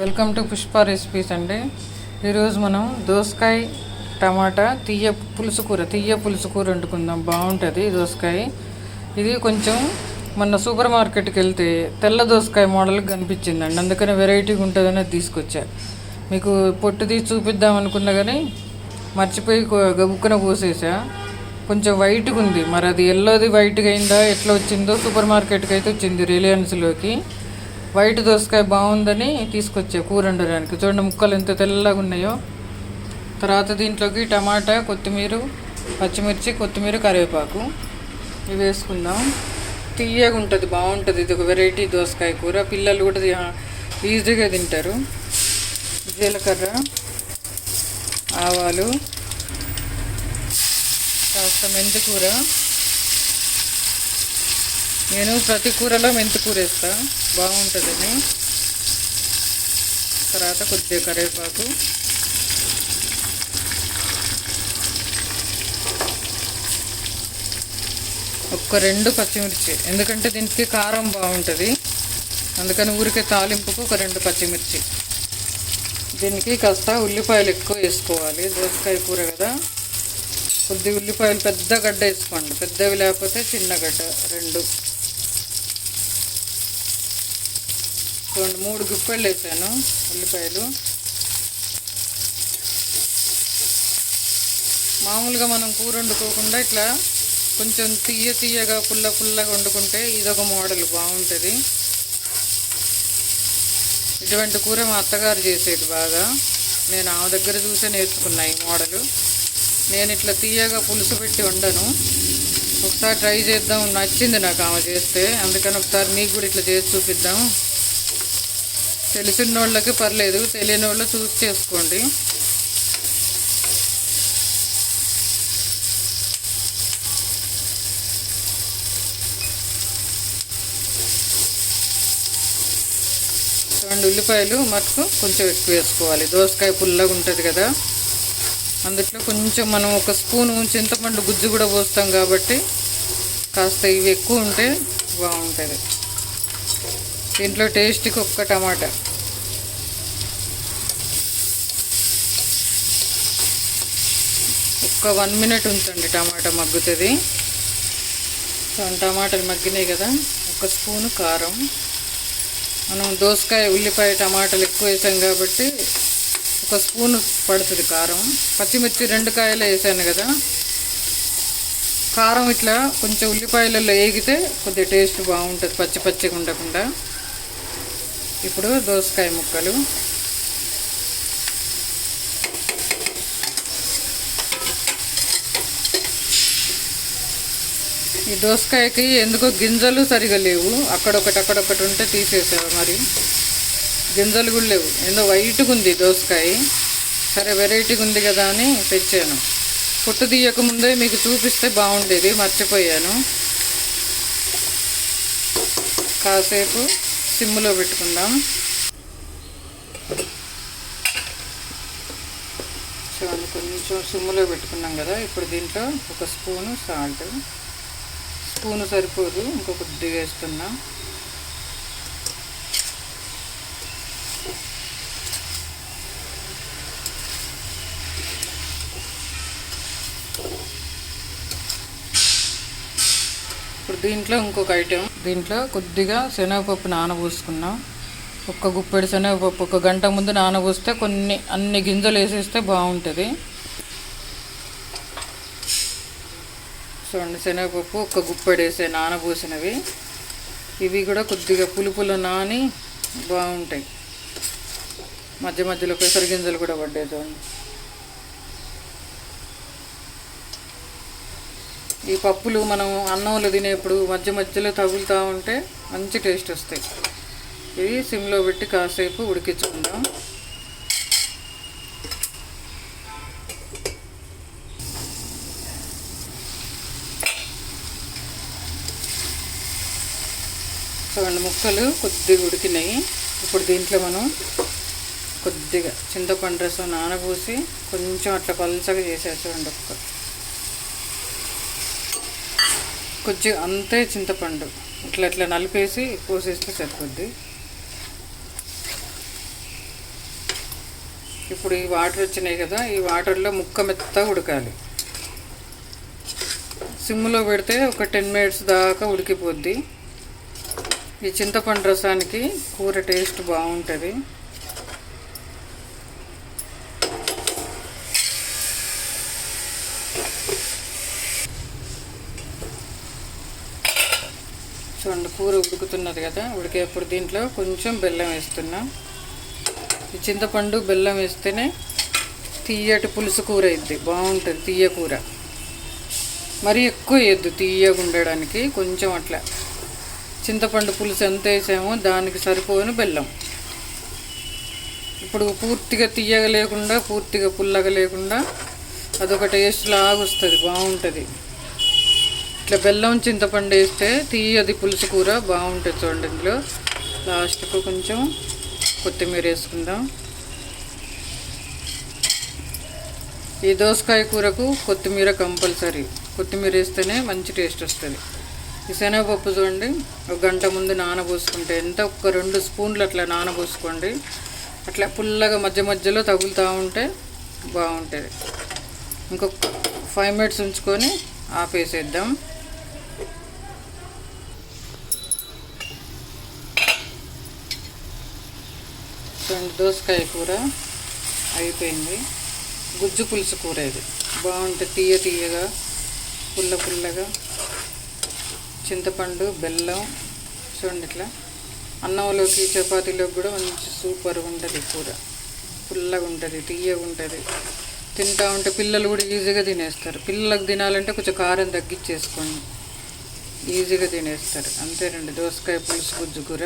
Welcome to Pushpa recipes అండి. ఈరోజు మనం దోసకాయ టమాటా తీయ పులుసు కూర తీయ పులుసు కూర వండుకుందాం. బాగుంటుంది దోసకాయ. ఇది కొంచెం మొన్న సూపర్ మార్కెట్కి వెళ్తే తెల్ల దోసకాయ మోడల్ కనిపించిందండి. అందుకని వెరైటీగా ఉంటుందని అది తీసుకొచ్చా. మీకు పొట్టు తీసి చూపిద్దాం అనుకున్నా కానీ మర్చిపోయి గబుక్కున పోసేసా కొంచెం వైట్గా ఉంది. మరి అది ఎల్లోది వైట్గా అయిందా ఎట్లా వచ్చిందో సూపర్ మార్కెట్కి అయితే వచ్చింది రిలయన్స్లోకి. వైట్ దోసకాయ బాగుందని తీసుకొచ్చా కూర వండడానికి చూడండి ముక్కలు ఎంత తెల్లగా ఉన్నాయో. తర్వాత దీంట్లోకి టమాటా కొత్తిమీర పచ్చిమిర్చి కొత్తిమీర కరివేపాకు. ఇవి వేసుకుందాం. తీయగా ఉంటుంది బాగుంటుంది. ఇది ఒక వెరైటీ దోసకాయ కూర. పిల్లలు కూడా ఈజీగా తింటారు. జీలకర్ర ఆవాలు కాస్త మెంతి కూర నేను ప్రతి కూరలో మెంతి కూర వేస్తా. బాగుంటుందని తర్వాత కొద్దిగా కరివేపాకు. ఒక్క రెండు పచ్చిమిర్చి. ఎందుకంటే దీనికి కారం బాగుంటుంది. అందుకని ఊరికే తాలింపుకు ఒక రెండు పచ్చిమిర్చి. దీనికి కాస్త ఉల్లిపాయలు ఎక్కువ వేసుకోవాలి. దోసకాయ కూర కదా. కొద్ది ఉల్లిపాయలు పెద్ద గడ్డ వేసుకోండి. పెద్దవి లేకపోతే చిన్న గడ్డ. రెండు. రెండు మూడు గుప్పెళ్ళు వేసాను ఉల్లిపాయలు. మామూలుగా మనం కూర వండుకోకుండా ఇట్లా కొంచెం తీయ తీయగా పుల్ల పుల్లగా వండుకుంటే ఇదొక మోడల్ బాగుంటుంది. ఇటువంటి కూర మా అత్తగారు చేసేది బాగా. నేను ఆమె దగ్గర చూసే నేర్చుకున్నా ఈ మోడలు. నేను ఇట్లా తీయగా పులుసు పెట్టి వండను. ఒకసారి ట్రై చేద్దాం నచ్చింది నాకు ఆమె చేస్తే. అందుకని ఒకసారి మీకు కూడా ఇట్లా చేసి చూపిద్దాం. తెలిసిన వాళ్ళకి పర్లేదు తెలియని వాళ్ళు చూసి చేసుకోండి. రెండు ఉల్లిపాయలు మటుకు కొంచెం ఎక్కువ వేసుకోవాలి. దోసకాయ పుల్లగా ఉంటుంది కదా. అందుట్లో కొంచెం మనం ఒక స్పూను చింతపండు గుజ్జు కూడా పోస్తాం కాబట్టి కాస్త ఇవి ఎక్కువ ఉంటే బాగుంటుంది. దీంట్లో టేస్ట్కి ఒక్క టమాటా. ఒక్క వన్ మినిట్ ఉంచండి టమాటా మగ్గుతుంది. టమాటాలు మగ్గినాయి కదా ఒక స్పూను కారం. మనం దోసకాయ ఉల్లిపాయ టమాటాలు ఎక్కువ వేసాం కాబట్టి ఒక స్పూన్ పడుతుంది కారం. పచ్చిమిర్చి రెండు కాయలు వేసాను కదా. కారం ఇట్లా కొంచెం ఉల్లిపాయలలో వేగితే కొద్దిగా టేస్ట్ బాగుంటుంది పచ్చి పచ్చిగా ఉండకుండా. ఇప్పుడు దోసకాయ ముక్కలు. ఈ దోసకాయకి ఎందుకో గింజలు సరిగా లేవు. అక్కడొకటి అక్కడొకటి ఉంటే తీసేసావు మరి. గింజలు కూడా లేవు. ఏందో వైట్గా ఉంది దోసకాయ. సరే వెరైటీగా ఉంది కదా అని తెచ్చాను. పుట్టు తీయక ముందే మీకు చూపిస్తే బాగుండేది. మర్చిపోయాను. కాసేపు సిమ్లో పెట్టుకుందాం. చూడండి కొంచెం సిమ్లో పెట్టుకున్నాం కదా ఇప్పుడు దీంట్లో ఒక స్పూను సాల్ట్. స్పూను సరిపోదు ఇంకో కొద్దిగా వేస్తున్నాం. ఇప్పుడు దీంట్లో ఇంకొక ఐటెం. దీంట్లో కొద్దిగా శనగపప్పు నానబోసుకున్నాం. ఒక్క గుప్పెడు శనగపప్పు ఒక గంట ముందు నానబోస్తే కొన్ని అన్ని గింజలు వేసేస్తే బాగుంటుంది. చూడండి శనగపప్పు ఒక గుప్పెడు వేసే నానబోసినవి. ఇవి కూడా కొద్దిగా పులుపులు నాని బాగుంటాయి. మధ్య మధ్యలో పెసర గింజలు కూడా పడ్డాయి చూడండి. ఈ పప్పులు మనం అన్నంలో తినేప్పుడు మధ్య మధ్యలో తగులుతూ ఉంటే మంచి టేస్ట్ వస్తాయి. ఇవి సిమ్లో పెట్టి కాసేపు ఉడికించుకుందాం. చూడండి ముక్కలు కొద్దిగా ఉడికినాయి. ఇప్పుడు దీంట్లో మనం కొద్దిగా చింతపండు రసం నానబోసి కొంచెం అట్లా పలుచగా చేసేసి చూడండి ఒక్క కొంచెం అంతే చింతపండు. ఇట్లా ఇట్లా నలిపేసి పోసేస్తే సరిపోద్ది. ఇప్పుడు ఈ వాటర్ వచ్చినాయి కదా ఈ వాటర్లో ముక్క మెత్తగా ఉడకాలి. సిమ్లో పెడితే ఒక టెన్ మినిట్స్ దాకా ఉడికిపోద్ది. ఈ చింతపండు రసానికి కూర టేస్ట్ బాగుంటుంది. చూడండి కూర ఉడుకుతున్నది కదా ఉడికేప్పుడు దీంట్లో కొంచెం బెల్లం వేస్తున్నా. ఈ చింతపండు బెల్లం వేస్తేనే తీయటి పులుసు కూర ఇద్ది బాగుంటుంది తీయ కూర. మరీ ఎక్కువ వేయద్దు తీయగా ఉండడానికి కొంచెం అట్లా. చింతపండు పులుసు ఎంత వేసామో దానికి సరిపోని బెల్లం. ఇప్పుడు పూర్తిగా తీయగా లేకుండా పూర్తిగా పుల్లగా లేకుండా అదొక టేస్ట్ లాగా వస్తుంది బాగుంటుంది. ఇట్లా బెల్లం చింతపండు వేస్తే తీయది పులుసు కూర బాగుంటుంది చూడండి ఇందులో. లాస్ట్కు కొంచెం కొత్తిమీర వేసుకుందాం. ఈ దోసకాయ కూరకు కొత్తిమీర కంపల్సరీ. కొత్తిమీర వేస్తేనే మంచి టేస్ట్ వస్తుంది. ఈ శనగపప్పు చూడండి ఒక గంట ముందు నానబోసుకుంటే ఎంత ఒక రెండు స్పూన్లు అట్లా నానబోసుకోండి. అట్లా పుల్లగా మధ్య మధ్యలో తగులుతూ ఉంటే బాగుంటుంది. ఇంకొక ఫైవ్ మినిట్స్ ఉంచుకొని ఆపేసేద్దాం. చూడండి దోసకాయ కూర అయిపోయింది. గుజ్జు పులుసు కూర ఇది. బాగుంటుంది తీయ తీయగా పుల్ల పుల్లగా చింతపండు బెల్లం చూడండి ఇట్లా. అన్నంలోకి చపాతీలోకి కూడా మంచి సూపర్గా ఉంటుంది కూర. పుల్లగా ఉంటుంది తీయగా ఉంటుంది. తింటా ఉంటే పిల్లలు కూడా ఈజీగా తినేస్తారు. పిల్లలకు తినాలంటే కొంచెం కారం తగ్గించేసుకోండి ఈజీగా తినేస్తారు. అంతేనండి దోసకాయ పులుసు గుజ్జు కూర.